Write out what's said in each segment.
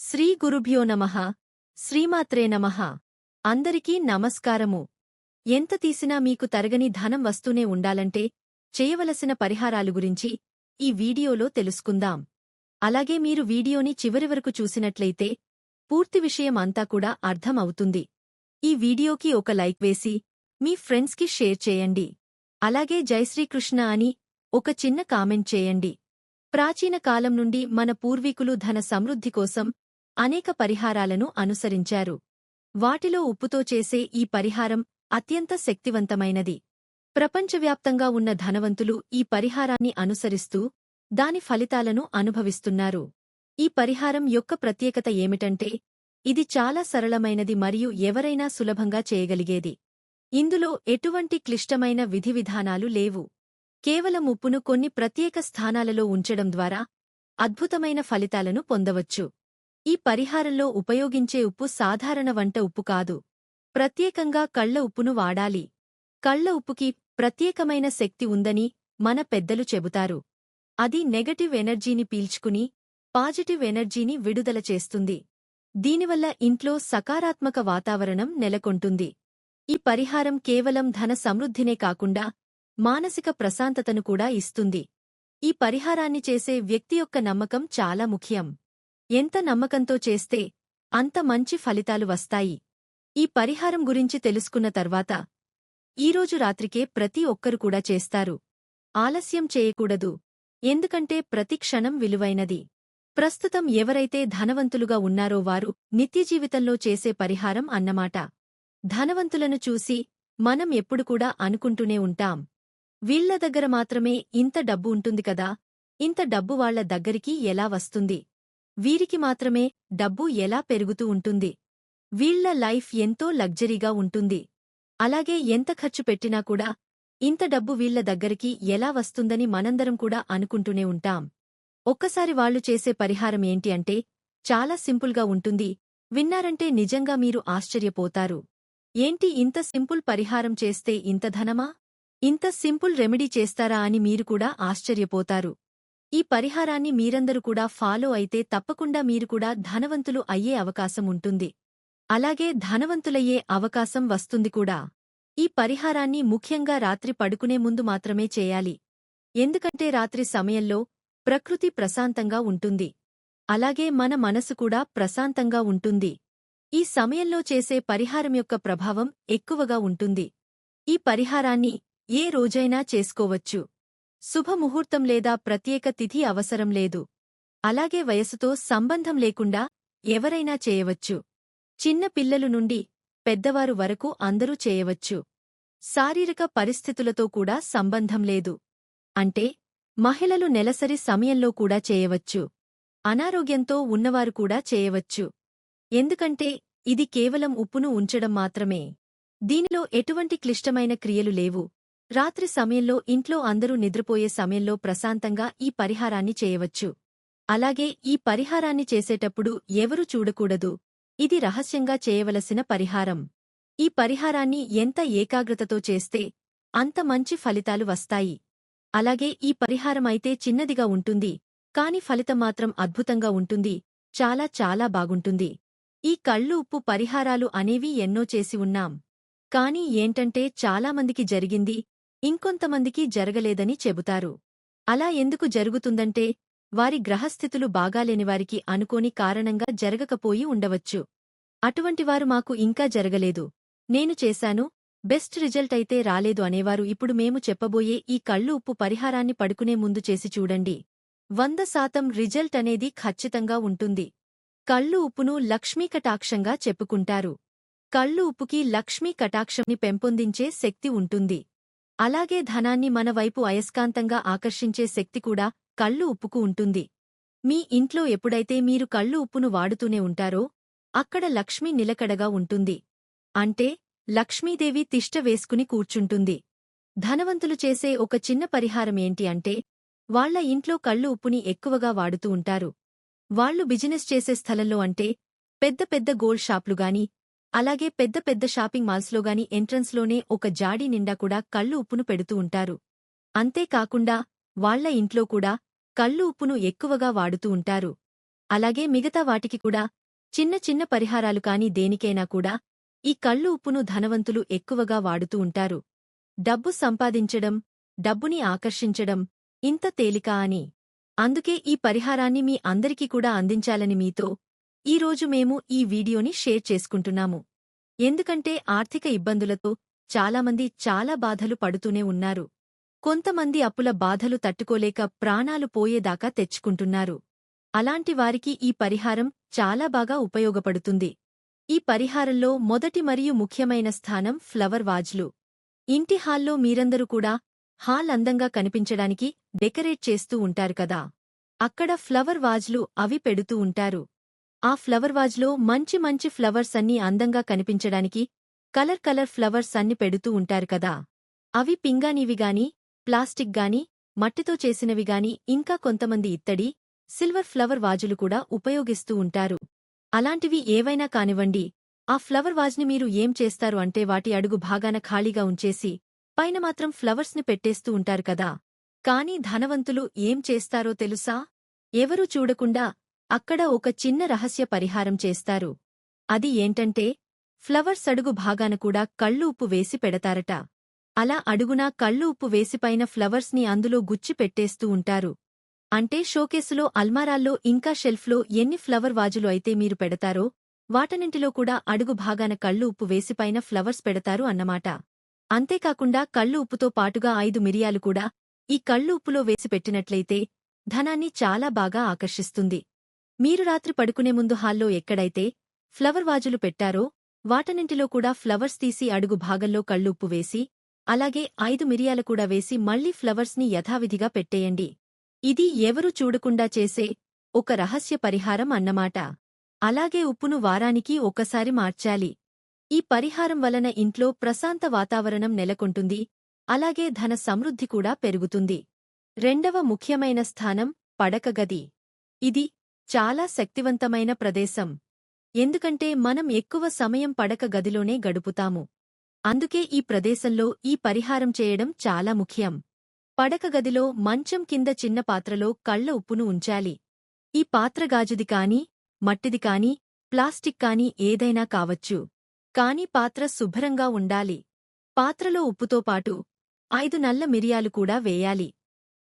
శ్రీ గురుభ్యో నమః. శ్రీమాత్రే నమ. అందరికీ నమస్కారము. ఎంత తీసినా మీకు తరగని ధనం వస్తూనే ఉండాలంటే చేయవలసిన పరిహారాలు గురించి ఈ వీడియోలో తెలుసుకుందాం. అలాగే మీరు వీడియోని చివరి వరకు చూసినట్లయితే పూర్తి విషయం అంతా కూడా అర్థం అవుతుంది. ఈ వీడియోకి ఒక లైక్ వేసి మీ ఫ్రెండ్స్కి షేర్ చేయండి. అలాగే జై శ్రీకృష్ణ అని ఒక చిన్న కామెంట్ చేయండి. ప్రాచీన కాలం నుండి మన పూర్వీకులు ధన సమృద్ధి కోసం అనేక పరిహారాలను అనుసరించారు. వాటిలో ఉప్పుతో చేసే ఈ పరిహారం అత్యంత శక్తివంతమైనది. ప్రపంచవ్యాప్తంగా ఉన్న ధనవంతులు ఈ పరిహారాన్ని అనుసరిస్తూ దాని ఫలితాలను అనుభవిస్తున్నారు. ఈ పరిహారం యొక్క ప్రత్యేకత ఏమిటంటే ఇది చాలా సరళమైనది మరియు ఎవరైనా సులభంగా చేయగలిగేది. ఇందులో ఎటువంటి క్లిష్టమైన విధివిధానాలు లేవు. కేవలం ఉప్పును కొన్ని ప్రత్యేక స్థానాలలో ఉంచడం ద్వారా అద్భుతమైన ఫలితాలను పొందవచ్చు. ఈ పరిహారంలో ఉపయోగించే ఉప్పు సాధారణ వంట ఉప్పు కాదు. ప్రత్యేకంగా కళ్ళ ఉప్పును వాడాలి. కళ్ళ ఉప్పుకి ప్రత్యేకమైన శక్తి ఉందని మన పెద్దలు చెబుతారు. అది నెగటివ్ ఎనర్జీని పీల్చుకుని పాజిటివ్ ఎనర్జీని విడుదల చేస్తుంది. దీనివల్ల ఇంట్లో సకారాత్మక వాతావరణం నెలకొంటుంది. ఈ పరిహారం కేవలం ధన సమృద్ధినే కాకుండా మానసిక ప్రశాంతతను కూడా ఇస్తుంది. ఈ పరిహారాన్ని చేసే వ్యక్తి యొక్క నమ్మకం చాలా ముఖ్యం. ఎంత నమ్మకంతో చేస్తే అంత మంచి ఫలితాలు వస్తాయి. ఈ పరిహారం గురించి తెలుసుకున్న తర్వాత ఈరోజు రాత్రికే ప్రతి ఒక్కరు కూడా చేస్తారు. ఆలస్యం చేయకూడదు. ఎందుకంటే ప్రతి క్షణం విలువైనది. ప్రస్తుతం ఎవరైతే ధనవంతులుగా ఉన్నారో వారు నిత్యజీవితంలో చేసే పరిహారం అన్నమాట. ధనవంతులను చూసి మనం ఎప్పుడు కూడా అనుకుంటూనే ఉంటాం. వీళ్ళ దగ్గర మాత్రమే ఇంత డబ్బు ఉంటుంది కదా? ఇంత డబ్బు వాళ్ళ దగ్గరికి ఎలా వస్తుంది? వీరికి మాత్రమే డబ్బు ఎలా పెరుగుతూ ఉంటుంది. వీళ్ళ లైఫ్ ఎంతో లగ్జరీగా ఉంటుంది. అలాగే ఎంత ఖర్చు పెట్టినా కూడా ఇంత డబ్బు వీళ్ళ దగ్గరికి ఎలా వస్తుందని మనందరం కూడా అనుకుంటూనే ఉంటాం. ఒక్కసారి వాళ్ళు చేసే పరిహారం ఏంటి అంటే చాలా సింపుల్గా ఉంటుంది. విన్నారంటే నిజంగా మీరు ఆశ్చర్యపోతారు. ఏంటి ఇంత సింపుల్ పరిహారం చేస్తే ఇంత ధనమా? ఇంత సింపుల్ రెమెడీ చేస్తారా అని మీరు కూడా ఆశ్చర్యపోతారు. ఈ పరిహారాన్ని మీరందరూ కూడా ఫాలో అయితే తప్పకుండా మీరు కూడా ధనవంతులు అయ్యే అవకాశం ఉంటుంది. అలాగే ధనవంతులయ్యే అవకాశం వస్తుంది కూడా. ఈ పరిహారాన్ని ముఖ్యంగా రాత్రి పడుకునే ముందు మాత్రమే చేయాలి. ఎందుకంటే రాత్రి సమయంలో ప్రకృతి ప్రశాంతంగా ఉంటుంది. అలాగే మన మనసు కూడా ప్రశాంతంగా ఉంటుంది. ఈ సమయంలో చేసే పరిహారం యొక్క ప్రభావం ఎక్కువగా ఉంటుంది. ఈ పరిహారాన్ని ఏ రోజైనా చేసుకోవచ్చు. శుభముహూర్తం లేదా ప్రత్యేక తిథి అవసరం లేదు. అలాగే వయసుతో సంబంధం లేకుండా ఎవరైనా చేయవచ్చు. చిన్న పిల్లలు నుండి పెద్దవారు వరకు అందరూ చేయవచ్చు. శారీరక పరిస్థితులతో కూడా సంబంధం లేదు. అంటే మహిళలు నెలసరి సమయంలో కూడా చేయవచ్చు. అనారోగ్యంతో ఉన్నవారు కూడా చేయవచ్చు. ఎందుకంటే ఇది కేవలం ఉప్పును ఉంచడం మాత్రమే. దీనిలో ఎటువంటి క్లిష్టమైన క్రియలు లేవు. రాత్రి సమయంలో ఇంట్లో అందరూ నిద్రపోయే సమయంలో ప్రశాంతంగా ఈ పరిహారాన్ని చేయవచ్చు. అలాగే ఈ పరిహారాన్ని చేసేటప్పుడు ఎవరూ చూడకూడదు. ఇది రహస్యంగా చేయవలసిన పరిహారం. ఈ పరిహారాన్ని ఎంత ఏకాగ్రతతో చేస్తే అంత మంచి ఫలితాలు వస్తాయి. అలాగే ఈ పరిహారం అయితే చిన్నదిగా ఉంటుంది. కాని ఫలితం మాత్రం అద్భుతంగా ఉంటుంది. చాలా చాలా బాగుంటుంది. ఈ కళ్ళు ఉప్పు పరిహారాలు అనేవి ఎన్నో చేసి ఉన్నాం. కాని ఏంటంటే చాలామందికి జరిగింది. ఇంకొంతమందికి జరగలేదని చెబుతారు. అలా ఎందుకు జరుగుతుందంటే వారి గ్రహస్థితులు బాగాలేనివారికి అనుకోని కారణంగా జరగకపోయి ఉండవచ్చు. అటువంటివారు మాకు ఇంకా జరగలేదు. నేను చేశాను బెస్ట్ రిజల్ట్ అయితే రాలేదు అనేవారు ఇప్పుడు మేము చెప్పబోయే ఈ కళ్ళు ఉప్పు పరిహారాన్ని పడుకునే ముందు చేసి చూడండి. వంద శాతం రిజల్ట్ అనేది ఖచ్చితంగా ఉంటుంది. కళ్ళు ఉప్పును లక్ష్మీ కటాక్షంగా చెప్పుకుంటారు. కళ్ళు ఉప్పుకి లక్ష్మీ కటాక్షంని పెంపొందించే శక్తి ఉంటుంది. అలాగే ధనాన్ని మన వైపు అయస్కాంతంగా ఆకర్షించే శక్తి కూడా కళ్ళు ఉప్పుకు ఉంటుంది. మీ ఇంట్లో ఎప్పుడైతే మీరు కళ్ళు ఉప్పును వాడుతూనే ఉంటారో అక్కడ లక్ష్మి నిలకడగా ఉంటుంది. అంటే లక్ష్మీదేవి తిష్ట వేసుకుని కూర్చుంటుంది. ధనవంతులు చేసే ఒక చిన్న పరిహారమేంటి అంటే వాళ్ళ ఇంట్లో కళ్ళు ఉప్పుని ఎక్కువగా వాడుతూ ఉంటారు. వాళ్ళు బిజినెస్ చేసే స్థలంలో అంటే పెద్ద పెద్ద గోల్డ్ షాప్లుగాని అలాగే పెద్ద పెద్ద షాపింగ్ మాల్స్లోగాని ఎంట్రన్స్లోనే ఒక జాడీ నిండా కూడా కళ్ళు ఉప్పును పెడుతూ ఉంటారు. అంతేకాకుండా వాళ్ళ ఇంట్లో కూడా కళ్ళు ఉప్పును ఎక్కువగా వాడుతూ ఉంటారు. అలాగే మిగతా వాటికి కూడా చిన్న చిన్న పరిహారాలు కాని దేనికైనా కూడా ఈ కళ్ళు ఉప్పును ధనవంతులు ఎక్కువగా వాడుతూ ఉంటారు. డబ్బు సంపాదించడం డబ్బుని ఆకర్షించడం ఇంత తేలిక అని. అందుకే ఈ పరిహారాన్ని మీ అందరికీ కూడా అందించాలని మీతో ఈరోజు మేము ఈ వీడియోని షేర్ చేసుకుంటున్నాము. ఎందుకంటే ఆర్థిక ఇబ్బందులతో చాలామంది చాలా బాధలు పడుతూనే ఉన్నారు. కొంతమంది అప్పుల బాధలు తట్టుకోలేక ప్రాణాలు పోయేదాకా తెచ్చుకుంటున్నారు. అలాంటి వారికి ఈ పరిహారం చాలా బాగా ఉపయోగపడుతుంది. ఈ పరిహారంలో మొదటి మరియు ముఖ్యమైన స్థానం ఫ్లవర్ వాజ్లు. ఇంటి హాల్లో మీరందరూ కూడా హాల్ అందంగా కనిపించడానికి డెకరేట్ చేస్తూ ఉంటారు కదా. అక్కడ ఫ్లవర్ వాజ్లు అవి పెడుతూ ఉంటారు. ఆ ఫ్లవర్ వాజ్లో మంచి మంచి ఫ్లవర్స్ అన్నీ అందంగా కనిపించడానికి కలర్ కలర్ ఫ్లవర్స్ అన్ని పెడుతూ ఉంటారు కదా. అవి పింగానీవిగాని ప్లాస్టిక్ గాని మట్టితో చేసినవి గాని ఇంకా కొంతమంది ఇత్తడి సిల్వర్ ఫ్లవర్ వాజులు కూడా ఉపయోగిస్తూ ఉంటారు. అలాంటివి ఏవైనా కానివ్వండి ఆ ఫ్లవర్ వాజ్ని మీరు ఏం చేస్తారు అంటే వాటి అడుగు భాగాన ఖాళీగా ఉంచేసి పైన మాత్రం ఫ్లవర్స్ని పెట్టేస్తూ ఉంటారు కదా. కానీ ధనవంతులు ఏం చేస్తారో తెలుసా? ఎవరూ చూడకుండా అక్కడ ఒక చిన్న రహస్య పరిహారం చేస్తారు. అది ఏంటంటే ఫ్లవర్స్ అడుగు భాగాన కూడా కళ్ళు ఉప్పు వేసి పెడతారట. అలా అడుగునా కళ్ళు ఉప్పు వేసిపైన ఫ్లవర్స్ని అందులో గుచ్చి పెట్టేస్తూ ఉంటారు. అంటే షోకేసులో అల్మారాల్లో ఇంకా షెల్ఫ్లో ఎన్ని ఫ్లవర్ వాజులు అయితే మీరు పెడతారో వాటన్నింటిలో కూడా అడుగు భాగాన కళ్ళు ఉప్పు వేసిపైన ఫ్లవర్స్ పెడతారు అన్నమాట. అంతేకాకుండా కళ్ళు ఉప్పుతో పాటుగా ఐదు మిరియాలు కూడా ఈ కళ్ళు ఉప్పులో వేసి పెట్టినట్లయితే ధనాన్ని చాలా బాగా ఆకర్షిస్తుంది. మీరు రాత్రి పడుకునే ముందు హాల్లో ఎక్కడైతే ఫ్లవర్ వాజులు పెట్టారో వాటన్నింటిలో కూడా ఫ్లవర్స్ తీసి అడుగు భాగంలో కళ్ళుప్పు వేసి అలాగే ఐదు మిరియాలు కూడా వేసి మళ్ళీ ఫ్లవర్స్ని యథావిధిగా పెట్టేయండి. ఇది ఎవరూ చూడకుండా చేసే ఒక రహస్య పరిహారం అన్నమాట. అలాగే ఉప్పును వారానికి ఒకసారి మార్చాలి. ఈ పరిహారం వలన ఇంట్లో ప్రశాంత వాతావరణం నెలకొంటుంది అలాగే ధన సమృద్ధి కూడా పెరుగుతుంది. రెండవ ముఖ్యమైన స్థానం పడకగది. ఇది చాలా శక్తివంతమైన ప్రదేశం. ఎందుకంటే మనం ఎక్కువ సమయం పడక గదిలోనే గడుపుతాము. అందుకే ఈ ప్రదేశంలో ఈ పరిహారం చేయడం చాలా ముఖ్యం. పడక గదిలో మంచం కింద చిన్న పాత్రలో కళ్ళ ఉప్పును ఉంచాలి. ఈ పాత్ర గాజుది కాని మట్టిది కాని ప్లాస్టిక్ కాని ఏదైనా కావచ్చు. కాని పాత్ర శుభ్రంగా ఉండాలి. పాత్రలో ఉప్పుతో పాటు ఐదు నల్ల మిరియాలు కూడా వేయాలి.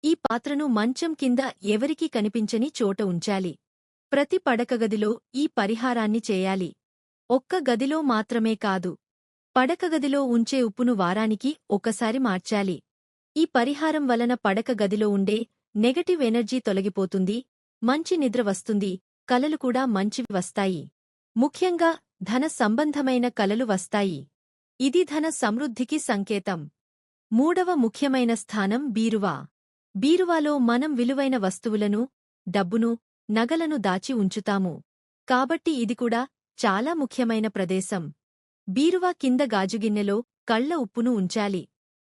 ఈ పాత్రను మంచం కింద ఎవరికీ కనిపించని చోట ఉంచాలి. ప్రతి పడకగదిలో ఈ పరిహారాన్ని చేయాలి. ఒక్క గదిలో మాత్రమే కాదు పడకగదిలో ఉంచే ఉప్పును వారానికి ఒకసారి మార్చాలి. ఈ పరిహారం వలన పడక గదిలో ఉండే నెగటివ్ ఎనర్జీ తొలగిపోతుంది మంచి నిద్ర వస్తుంది కలలు కూడా మంచివి వస్తాయి. ముఖ్యంగా ధన సంబంధమైన కలలు వస్తాయి. ఇది ధన సమృద్ధికి సంకేతం. మూడవ ముఖ్యమైన స్థానం బీరువా. బీరువాలో మనం విలువైన వస్తువులను డబ్బును నగలను దాచి ఉంచుతాము. కాబట్టి ఇది కూడా చాలా ముఖ్యమైన ప్రదేశం. బీరువా కింద గాజుగిన్నెలో కళ్ళ ఉప్పును ఉంచాలి.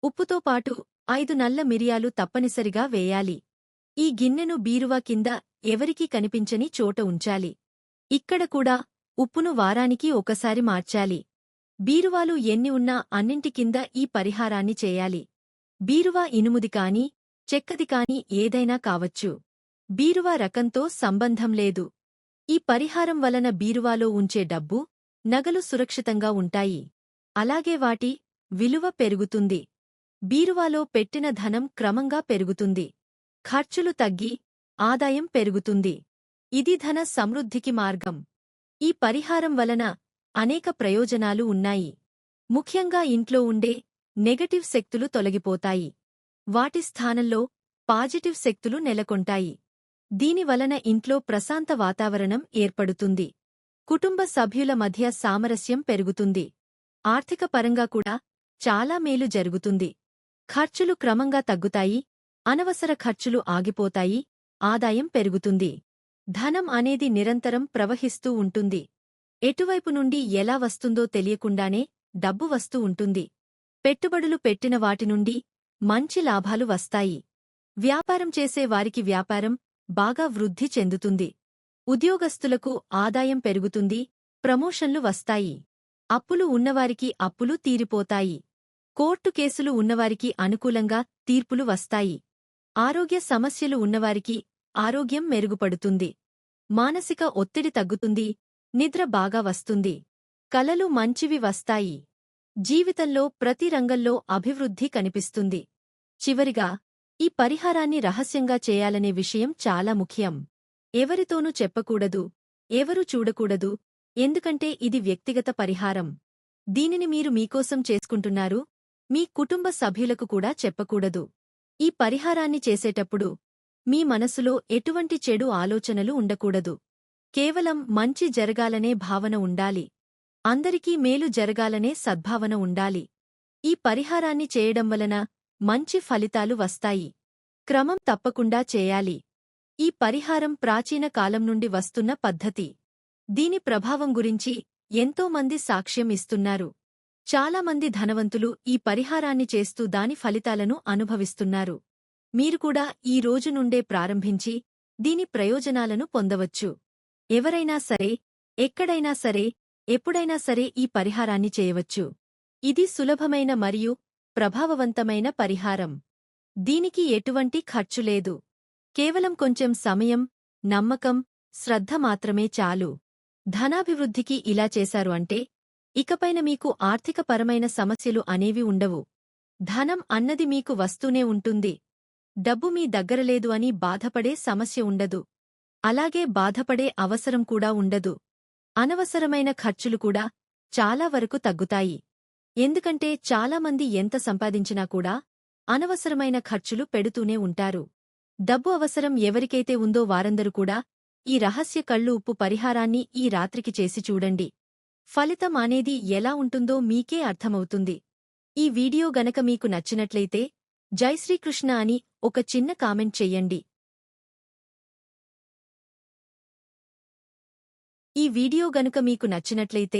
ఉప్పుతో పాటు ఐదు నల్ల మిరియాలు తప్పనిసరిగా వేయాలి. ఈ గిన్నెను బీరువా కింద ఎవరికీ కనిపించని చోట ఉంచాలి. ఇక్కడ కూడా ఉప్పును వారానికి ఒకసారి మార్చాలి. బీరువాలు ఎన్ని ఉన్నా అన్నింటి కింద ఈ పరిహారాన్ని చేయాలి. బీరువా ఇనుముది కాని చెక్కది కాని ఏదైనా కావచ్చు. బీరువా రకంతో సంబంధం లేదు. ఈ పరిహారం వలన బీరువాలో ఉంచే డబ్బు నగలు సురక్షితంగా ఉంటాయి. అలాగే వాటి విలువ పెరుగుతుంది. బీరువాలో పెట్టిన ధనం క్రమంగా పెరుగుతుంది. ఖర్చులు తగ్గి ఆదాయం పెరుగుతుంది. ఇది ధన సమృద్ధికి మార్గం. ఈ పరిహారం వలన అనేక ప్రయోజనాలు ఉన్నాయి. ముఖ్యంగా ఇంట్లో ఉండే నెగటివ్ శక్తులు తొలగిపోతాయి. వాటి స్థానంలో పాజిటివ్ శక్తులు నెలకొంటాయి. దీనివలన ఇంట్లో ప్రశాంత వాతావరణం ఏర్పడుతుంది. కుటుంబ సభ్యుల మధ్య సామరస్యం పెరుగుతుంది. ఆర్థిక పరంగా కూడా చాలా మేలు జరుగుతుంది. ఖర్చులు క్రమంగా తగ్గుతాయి. అనవసర ఖర్చులు ఆగిపోతాయి. ఆదాయం పెరుగుతుంది. ధనం అనేది నిరంతరం ప్రవహిస్తూ ఉంటుంది. ఎటువైపు నుండి ఎలా వస్తుందో తెలియకుండానే డబ్బు వస్తూ ఉంటుంది. పెట్టుబడులు పెట్టిన వాటి నుండి మంచి లాభాలు వస్తాయి. వ్యాపారం చేసే వారికి వ్యాపారం బాగా వృద్ధి చెందుతుంది. ఉద్యోగస్తులకు ఆదాయం పెరుగుతుంది ప్రమోషన్లు వస్తాయి. అప్పులు ఉన్నవారికి అప్పులు తీరిపోతాయి. కోర్టు కేసులు ఉన్నవారికి అనుకూలంగా తీర్పులు వస్తాయి. ఆరోగ్య సమస్యలు ఉన్నవారికి ఆరోగ్యం మెరుగుపడుతుంది. మానసిక ఒత్తిడి తగ్గుతుంది నిద్ర బాగా వస్తుంది. కలలు మంచివి వస్తాయి. జీవితంలో ప్రతి రంగంలో అభివృద్ధి కనిపిస్తుంది. చివరిగా ఈ పరిహారాన్ని రహస్యంగా చేయాలనే విషయం చాలా ముఖ్యం. ఎవరితోనూ చెప్పకూడదు ఎవరూ చూడకూడదు ఎందుకంటే ఇది వ్యక్తిగత పరిహారం. దీనిని మీరు మీకోసం చేసుకుంటున్నారు మీ కుటుంబ సభ్యులకు కూడా చెప్పకూడదు. ఈ పరిహారాన్ని చేసేటప్పుడు మీ మనసులో ఎటువంటి చెడు ఆలోచనలు ఉండకూడదు. కేవలం మంచి జరగాలనే భావన ఉండాలి. అందరికీ మేలు జరగాలనే సద్భావన ఉండాలి. ఈ పరిహారాన్ని చేయడం వలన మంచి ఫలితాలు వస్తాయి. క్రమం తప్పకుండా చేయాలి. ఈ పరిహారం ప్రాచీన కాలం నుండి వస్తున్న పద్ధతి. దీని ప్రభావం గురించి ఎంతోమంది సాక్ష్యం ఇస్తున్నారు. చాలామంది ధనవంతులు ఈ పరిహారాన్ని చేస్తూ దాని ఫలితాలను అనుభవిస్తున్నారు. మీరు కూడా ఈ రోజు నుండే ప్రారంభించి దీని ప్రయోజనాలను పొందవచ్చు. ఎవరైనా సరే ఎక్కడైనా సరే ఎప్పుడైనా సరే ఈ పరిహారాన్ని చేయవచ్చు. ఇది సులభమైన మరియు ప్రభావవంతమైన పరిహారం. దీనికి ఎటువంటి ఖర్చు లేదు. కేవలం కొంచెం సమయం నమ్మకం శ్రద్ధ మాత్రమే చాలు. ధనాభివృద్ధికి ఇలా చేశారు అంటే ఇకపైన మీకు ఆర్థికపరమైన సమస్యలు అనేవి ఉండవు. ధనం అన్నది మీకు వస్తూనే ఉంటుంది. డబ్బు మీ దగ్గరలేదు అని బాధపడే సమస్య ఉండదు. అలాగే బాధపడే అవసరం కూడా ఉండదు. అనవసరమైన ఖర్చులు కూడా చాలా వరకు తగ్గుతాయి. ఎందుకంటే చాలామంది ఎంత సంపాదించినా కూడా అనవసరమైన ఖర్చులు పెడుతూనే ఉంటారు. డబ్బు అవసరం ఎవరికైతే ఉందో వారందరూ కూడా ఈ రహస్య కళ్ళు ఉప్పు పరిహారాన్ని ఈ రాత్రికి చేసి చూడండి. ఫలితం అనేది ఎలా ఉంటుందో మీకే అర్థమవుతుంది. ఈ వీడియో గనక మీకు నచ్చినట్లయితే జై శ్రీకృష్ణ అని ఒక చిన్న కామెంట్ చెయ్యండి ఈ వీడియో గనుక మీకు నచ్చినట్లయితే